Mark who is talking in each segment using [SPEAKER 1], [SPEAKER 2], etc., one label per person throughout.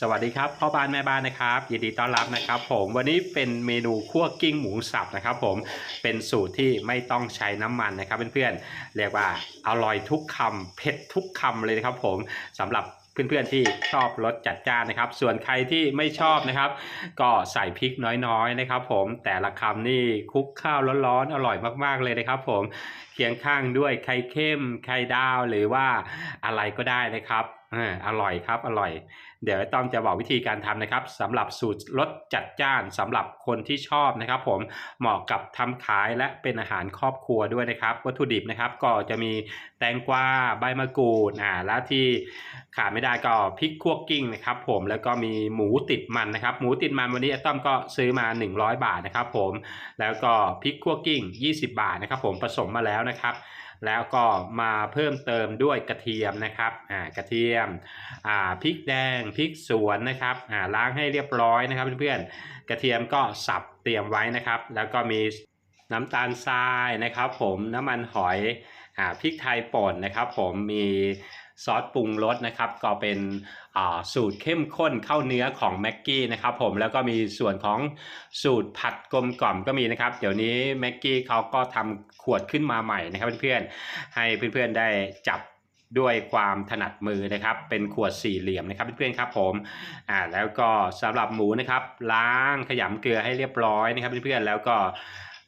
[SPEAKER 1] สวัสดีครับพ่อบ้านแม่บ้านนะครับยินดีต้อนรับนะครับ ผมวันนี้เป็นเมนูคั่วกิ้งหมูสับนะครับ ผมเป็นสูตรที่ไม่ต้องใช้น้ำมันนะครับเพื่อนๆเรียกว่าอร่อยทุกคำเผ็ดทุกคำเลยนะครับ ผมสำหรับเพื่อนๆที่ชอบรสจัดจ้านนะครับ ส่วนใครที่ไม่ชอบนะครับ ก็ใส่พริกน้อยๆนะครับ ผมแต่ละคำนี่คุกข้าวร้อนๆอร่อยมากๆเลยนะครับ ผมเคียงข้างด้วยไข่เข้มไข่ดาวหรือว่าอะไรก็ได้นะครับอร่อยครับอร่อยเดี๋ยวต้อมจะบอกวิธีการทำนะครับสำหรับสูตรรสจัดจ้านสำหรับคนที่ชอบนะครับ ผมเหมาะกับทำขายและเป็นอาหารครอบครัวด้วยนะครับ วัตถุดิบนะครับ ก็จะมีแตงกวาใบมะกรูดอ่าและที่ขาดไม่ได้ก็พริกคั่วกิ้งนะครับผมแล้วก็มีหมูติดมันนะครับ หมูติดมันวันนี้ต้อมก็ซื้อมา 100 บาทนะครับผมแล้วก็พริกคั่วกิ้ง 20 บาทนะครับ ผมผสมมาแล้วนะครับแล้วก็มาเพิ่มเติมด้วยกระเทียมนะครับ อ่า กระเทียม อ่า พริกแดงพริกสวนนะครับอ่าล้างให้เรียบร้อยนะครับเพื่อนๆกระเทียมก็สับเตรียมไว้นะครับ แล้วก็มีน้ำตาลทรายนะครับ ผมน้ำมันหอยอ่าพริกไทยป่นนะครับ ผมมีซอสปรุงรสนะครับ ก็เป็นอ่าสูตรเข้มข้นเข้าเนื้อของแม็กกี้นะครับผมแล้วก็มีส่วนของสูตรผัดกลมกล่อมก็มีนะครับ เดี๋ยวนี้แม็กกี้เขาก็ทำขวดขึ้นมาใหม่นะครับเพื่อนๆให้เพื่อนๆได้จับ ด้วยความถนัดมือนะครับ เป็นขวดสี่เหลี่ยมนะครับเพื่อนๆครับผมอ่าแล้วก็สำหรับหมูนะครับ ล้างขยำเกลือให้เรียบร้อยนะครับเพื่อนๆแล้วก็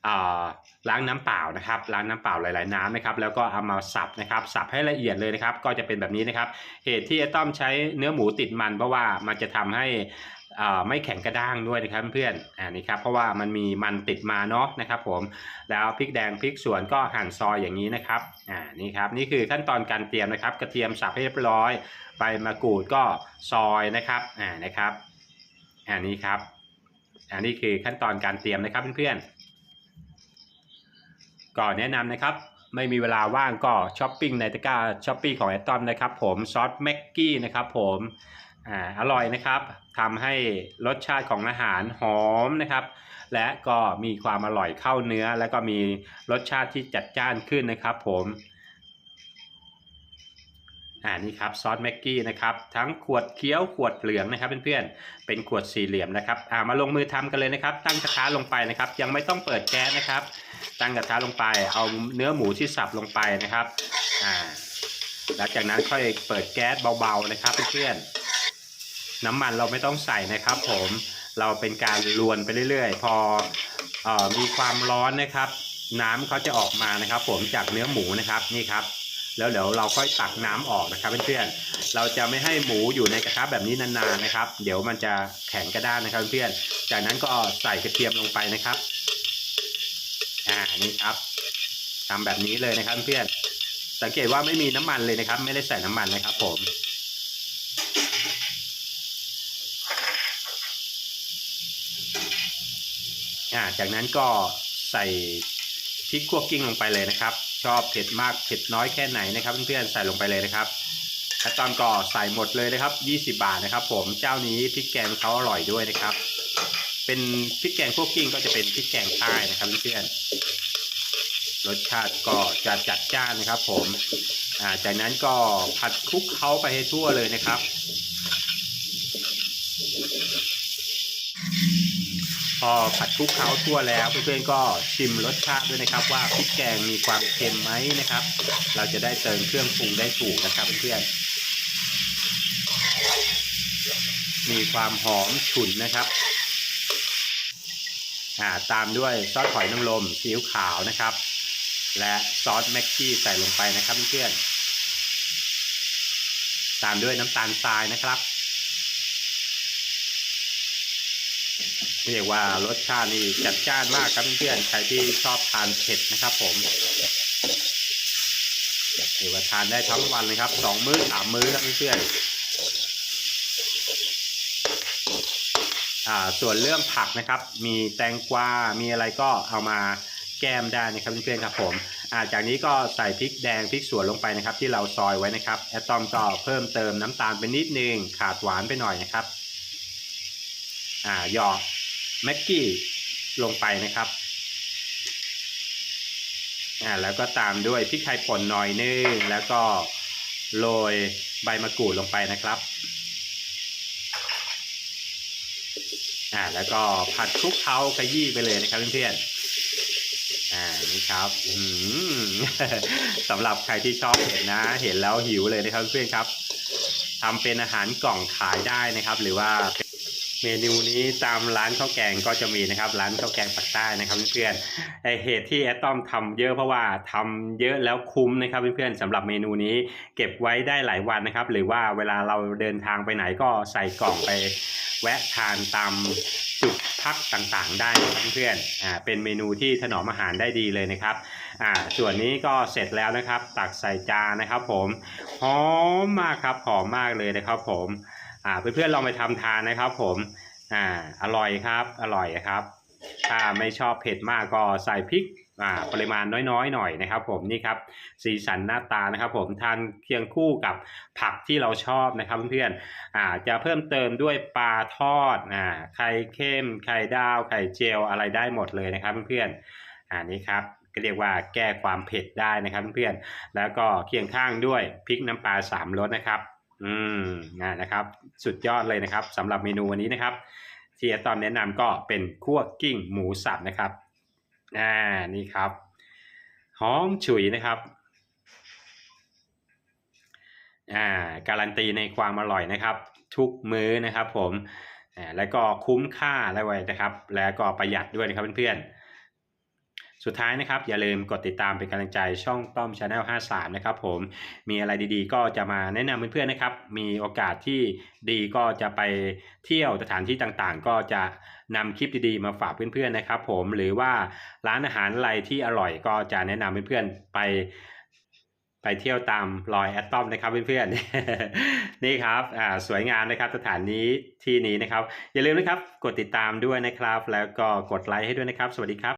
[SPEAKER 1] อ่าล้างน้ำเปล่านะครับล้างน้ำเปล่าหลาย ๆน้ำนะครับแล้วก็เอามาสับนะครับสับให้ละเอียดเลยนะครับ ก็จะเป็นแบบนี้นะครับ เหตุที่ไอต้อมใช้เนื้อหมูติดมันเพราะว่ามันจะทำให้ ไม่แข็งกระด้างด้วยนะครับเพื่อนอ่านี่ครับเพราะว่ามันมีมันติดมาเนาะนะครับผมแล้วพริกแดงพริกสวนก็หั่นซอยอย่างนี้นะครับอ่านี่ครับนี่คือขั้นตอนการเตรียมนะครับ กระเทียมสับให้เรียบร้อยใบมะกรูดก็ซอยนะครับอ่านะครับอ่านี่ครับอ่านี่คือขั้นตอนการเตรียมนะครับเพื่อนๆก็แนะนำนะครับไม่มีเวลาว่างก็ช้อปปิ้งในตะกร้าช้อปปี้ของแอตตอมนะครับผมซอสแม็กกี้นะครับผม อ่าอร่อยนะครับทำให้รสชาติของอาหารหอมนะครับ และก็มีความอร่อยเข้าเนื้อ แล้วก็มีรสชาติที่จัดจ้านขึ้นนะครับ ผมอ่านี่ครับซอสแม็กกี้นะครับทั้งขวดเขียวขวดเหลืองนะครับเพื่อนๆเป็นขวดสี่เหลี่ยมนะครับอ่ามาลงมือทำกันเลยนะครับ ตั้งกระทะลงไปนะครับ ยังไม่ต้องเปิดแก๊สนะครับ ตั้งกระทะลงไป เอาเนื้อหมูที่สับลงไปนะครับอ่าหลังจากนั้นค่อยเปิดแก๊สเบาๆนะครับเพื่อนๆ น้ำมันเราไม่ต้องใส่นะครับผมเราเป็นการลวนไปเรื่อยๆ พอออมีความร้อนนะครับ น้ำเขาจะออกมานะครับ ผมจากเนื้อหมูนะครับนี่ครับ แล้วเดี๋ยวเราค่อยตักน้ำออกนะครับเพื่อนๆเราจะไม่ให้หมูอยู่ในกระทะแบบนี้นานๆนะครับ เดี๋ยวมันจะแข็งกระด้างนะครับเพื่อนๆจากนั้นก็ใส่กระเทียมลงไปนะครับอ่านี่ครับทำแบบนี้เลยนะครับเพื่อนสังเกตว่าไม่มีน้ำมันเลยนะครับ ไม่ได้ใส่น้ำมันนะครับ ผม อ่าจากนั้นก็ใส่พริกคั่วกิ้งลงไปเลยนะครับ ชอบเผ็ดมากเผ็ดน้อยแค่ไหนนะครับเพื่อนๆใส่ลงไปเลยนะครับแล้วตอนก็ใส่หมดเลยนะครับ 20 บาทนะครับ ผมเจ้านี้พริกแกงเขาอร่อยด้วยนะครับ เป็นพริกแกงคั่วกิ้งก็จะเป็นพริกแกงใต้นะครับเพื่อนๆรสชาติก็จะจัดจ้านนะครับ ผมอ่าจากนั้นก็ผัดคลุกเคล้าไปให้ทั่วเลยนะครับ พอผัดคลุกเคล้าทั่วแล้วเพื่อนๆก็ชิมรสชาติด้วยนะครับ ว่าพริกแกงมีความเค็มไหมนะครับ เราจะได้เติมเครื่องปรุงได้ถูกนะครับเพื่อนๆมีความหอมฉุนนะครับอ่าตามด้วยซอสหอยนางรมซีอิ๊วขาวนะครับ และซอสแม็กกี้ใส่ลงไปนะครับเพื่อนๆตามด้วยน้ำตาลทรายนะครับ เรียกว่ารสชาตินี่จัดจ้านมากครับเพื่อนๆใครที่ชอบทานเผ็ดนะครับ ผมเรียกว่าทานได้ทั้งวันเลยครับสองมื้อสามมื้อครับเพื่อนอ่าส่วนเรื่องผักนะครับ มีแตงกวา มีอะไรก็เอามาแก้มได้นะครับเพื่อนๆครับผมอ่าจากนี้ก็ใส่พริกแดงพริกสวนลงไปนะครับ ที่เราซอยไว้นะครับแอตอมก็เพิ่มเติมน้ำตาลไปนิดนึงขาดหวานไปหน่อยนะครับอ่าหยอก แม็กกี้ลงไปนะครับอ่าแล้วก็ตามด้วยพริกไทยป่นหน่อยนึงแล้วก็โรยใบมะกรูดลงไปนะครับอ่าแล้วก็ผัดคลุกเคล้าขยี้ไปเลยนะครับเพื่อนๆอ่านี่ครับสำหรับใครที่ชอบเห็ดนะ เห็นแล้วหิวเลยนะครับเพื่อนๆครับทำเป็นอาหารกล่องขายได้นะครับ หรือว่า เมนูนี้ตามร้านข้าวแกงก็จะมีนะครับ ร้านข้าวแกงปักใต้นะครับเพื่อนๆไอเหตุที่แอตตอมทำเยอะเพราะว่าทำเยอะแล้วคุ้มนะครับเพื่อนๆสำหรับเมนูนี้เก็บไว้ได้หลายวันนะครับ หรือว่าเวลาเราเดินทางไปไหนก็ใส่กล่องไปแวะทานตามจุดพักต่างๆ ได้เพื่อนๆอ่าเป็นเมนูที่ถนอมอาหารได้ดีเลยนะครับอ่าส่วนนี้ก็เสร็จแล้วนะครับ ตักใส่จานนะครับ ผมหอมมากครับหอมมากเลยนะครับ ผม อ่าเพื่อนๆลองไปทำทานนะครับ ผมอ่าอร่อยครับ อร่อยครับ ถ้าไม่ชอบเผ็ดมากก็ใส่พริกอ่าปริมาณน้อยๆหน่อยนะครับ ผมนี่ครับสีสันหน้าตานะครับ ผมทานเคียงคู่กับผักที่เราชอบนะครับเพื่อนๆอ่าจะเพิ่มเติมด้วยปลาทอดอ่าไข่เค็มไข่ดาวไข่เจียวอะไรได้หมดเลยนะครับเพื่อนๆอ่านี่ครับก็เรียกว่าแก้ความเผ็ดได้นะครับเพื่อนๆแล้วก็เคียงข้างด้วยพริกน้ำปลาสามรสนะครับ อืมนะนะครับ สุดยอดเลยนะครับสำหรับเมนูวันนี้นะครับที่อตอมแนะนำก็เป็นคั่วกิ้งหมูสับนะครับอ่านี่ครับหอมฉุยนะครับอ่าการันตีในความอร่อยนะครับ ทุกมื้อนะครับ ผมอ่าแล้วก็คุ้มค่าแล้วไว้นะครับ แล้วก็ประหยัดด้วยนะครับเพื่อนๆ สุดท้ายนะครับอย่าลืมกดติดตามเป็นกำลังใจช่องต้อมชาแนล53 นะครับผมมีอะไรดีๆ ก็จะมาแนะนำเพื่อนๆนะครับ มีโอกาสที่ดีก็จะไปเที่ยวสถานที่ต่างๆ ก็จะนำคลิปดีๆมาฝากเพื่อนๆนะครับ ผมหรือว่าร้านอาหารอะไรที่อร่อยก็จะแนะนำเพื่อนๆไปไปเที่ยวตามรอยแอตตอมนะครับเพื่อนๆนี่ครับอ่าสวยงามนะครับสถานนี้ที่นี้นะครับ อย่าลืมนะครับกดติดตามด้วยนะครับ แล้วก็กดไลค์ให้ด้วยนะครับ สวัสดีครับ